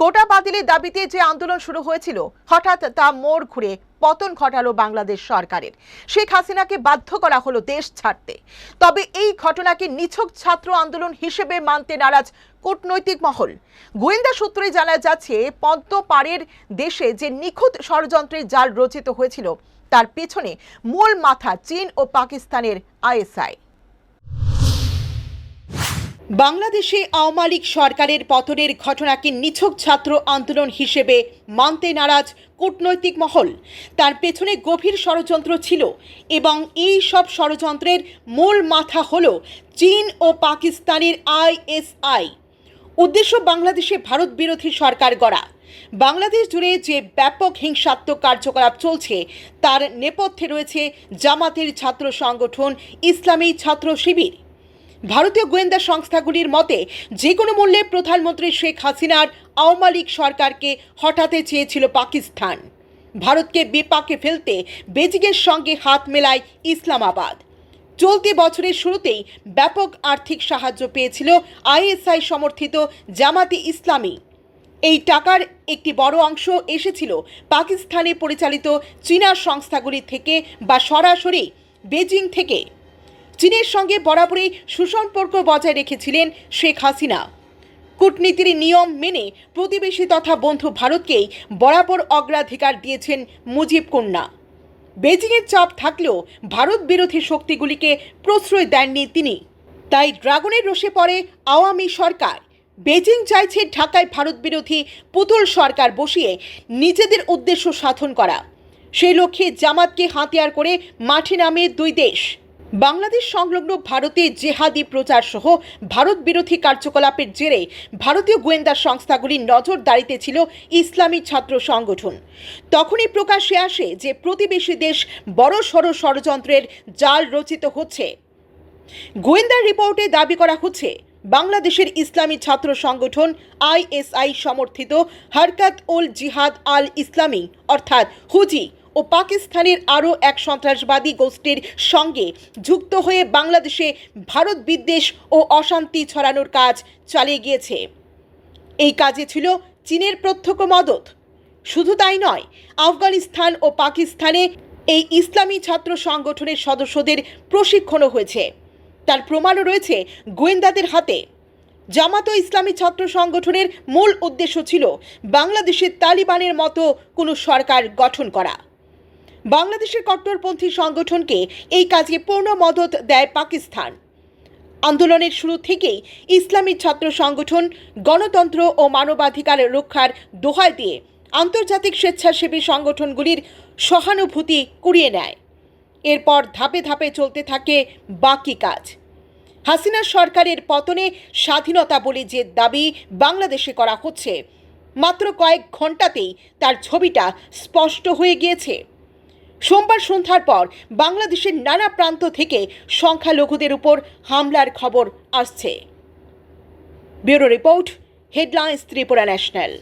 কোটা বাতিলের দাবিতে যে আন্দোলন শুরু হয়েছিল, হঠাৎ তা মোড় ঘুরে পতন ঘটালো বাংলাদেশ সরকারের। শেখ হাসিনাকে বাধ্য করা হলো দেশ ছাড়তে। তবে এই ঘটনাকে নিছক ছাত্র আন্দোলন হিসেবে মানতে নারাজ কূটনৈতিক মহল। গোয়েন্দা সূত্রে জানা যাচ্ছে, পদ্ম পাড়ের দেশে যে নিখুঁত ষড়যন্ত্রের জাল রচিত হয়েছিল, তার পেছনে মূল মাথা চীন ও পাকিস্তানের আইএসআই। বাংলাদেশে আওয়ামী লীগ সরকারের পতনের ঘটনাকে নিছক ছাত্র আন্দোলন হিসেবে মানতে নারাজ কূটনৈতিক মহল। তার পেছনে গভীর ষড়যন্ত্র ছিল এবং এই সব ষড়যন্ত্রের মূল মাথা হল চীন ও পাকিস্তানের আইএসআই উদ্দেশ্য বাংলাদেশে ভারত বিরোধী সরকার গড়া। বাংলাদেশ জুড়ে যে ব্যাপক হিংসাত্মক কার্যকলাপ চলছে, তার নেপথ্যে রয়েছে জামাতের ছাত্র সংগঠন ইসলামী ছাত্র শিবির। ভারতীয় গোয়েন্দা সংস্থাগুলির মতে যে কোনো মূল্যে প্রধানমন্ত্রী শেখ হাসিনার আওয়ামী লীগ সরকারকে হঠাতে চেয়েছিল পাকিস্তান। ভারতকে বিপাকে ফেলতে বেজিংয়ের সঙ্গে হাত মেলায় ইসলামাবাদ। চলতি বছরের শুরুতেই ব্যাপক আর্থিক সাহায্য পেয়েছিল আইএসআই সমর্থিত জামাতি ইসলামী। এই টাকার একটি বড় অংশ এসেছিল পাকিস্তানে পরিচালিত চীনা সংস্থাগুলি থেকে বা সরাসরি বেজিং থেকে। চীনের সঙ্গে বরাবরই সুসম্পর্ক বজায় রেখেছিলেন শেখ হাসিনা। কূটনীতির নিয়ম মেনে প্রতিবেশী তথা বন্ধু ভারতকেই বরাবর অগ্রাধিকার দিয়েছেন মুজিব কন্যা। বেজিংয়ের চাপ থাকলেও ভারত বিরোধী শক্তিগুলিকে প্রশ্রয় দেননি তিনি। তাই ড্রাগনের রোষে পড়ে আওয়ামী সরকার। বেজিং চাইছে ঢাকায় ভারত বিরোধী পুতুল সরকার বসিয়ে নিজেদের উদ্দেশ্য সাধন করা। সেই লক্ষ্যে জামাতকে হাতিয়ার করে মাঠে নামে দুই দেশ। বাংলাদেশ সংলগ্ন ভারতে জেহাদি প্রচার সহ ভারত বিরোধী কার্যকলাপের জেরে ভারতীয় গোয়েন্দা সংস্থাগুলির নজরদারিতে ছিল ইসলামী ছাত্র সংগঠন। তখনই প্রকাশ্যে আসে যে প্রতিবেশী দেশ বড় সড় ষড়যন্ত্রের জাল রচিত হচ্ছে। গোয়েন্দা রিপোর্টে দাবি করা হচ্ছে, বাংলাদেশের ইসলামী ছাত্র সংগঠন আইএসআই সমর্থিত হরকাত উল জিহাদ আল ইসলামী, অর্থাৎ হুজি ও পাকিস্তানের আরও এক সন্ত্রাসবাদী গোষ্ঠীর সঙ্গে যুক্ত হয়ে বাংলাদেশে ভারত বিদ্বেষ ও অশান্তি ছড়ানোর কাজ চালিয়ে গিয়েছে। এই কাজে ছিল চীনের প্রত্যক্ষ মদত। শুধু তাই নয়, আফগানিস্তান ও পাকিস্তানে এই ইসলামী ছাত্র সংগঠনের সদস্যদের প্রশিক্ষণও হয়েছে। তার প্রমাণও রয়েছে গোয়েন্দাদের হাতে। জামাত ইসলামী ছাত্র সংগঠনের মূল উদ্দেশ্য ছিল বাংলাদেশের তালিবানের মতো কোনো সরকার গঠন করা। বাংলাদেশের কট্টরপন্থী সংগঠনকে এই কাজে পূর্ণ মদত দেয় পাকিস্তান। আন্দোলনের শুরু থেকেই ইসলামী ছাত্র সংগঠন, গণতন্ত্র ও মানবাধিকার রক্ষার দোহাই দিয়ে আন্তর্জাতিক স্বেচ্ছাসেবী সংগঠনগুলির সহানুভূতি কুড়িয়ে নেয়। এরপর ধাপে ধাপে চলতে থাকে বাকি কাজ। হাসিনা সরকারের পতনে স্বাধীনতা বলে যে দাবি বাংলাদেশে করা হচ্ছে, মাত্র কয়েক ঘন্টাতেই তার ছবিটা স্পষ্ট হয়ে গিয়েছে। সোমবার সন্ধ্যার পর বাংলাদেশের নানা প্রান্ত থেকে সংখ্যালঘুদের উপর হামলার খবর আসছে। Bureau report, headlines Tripura national.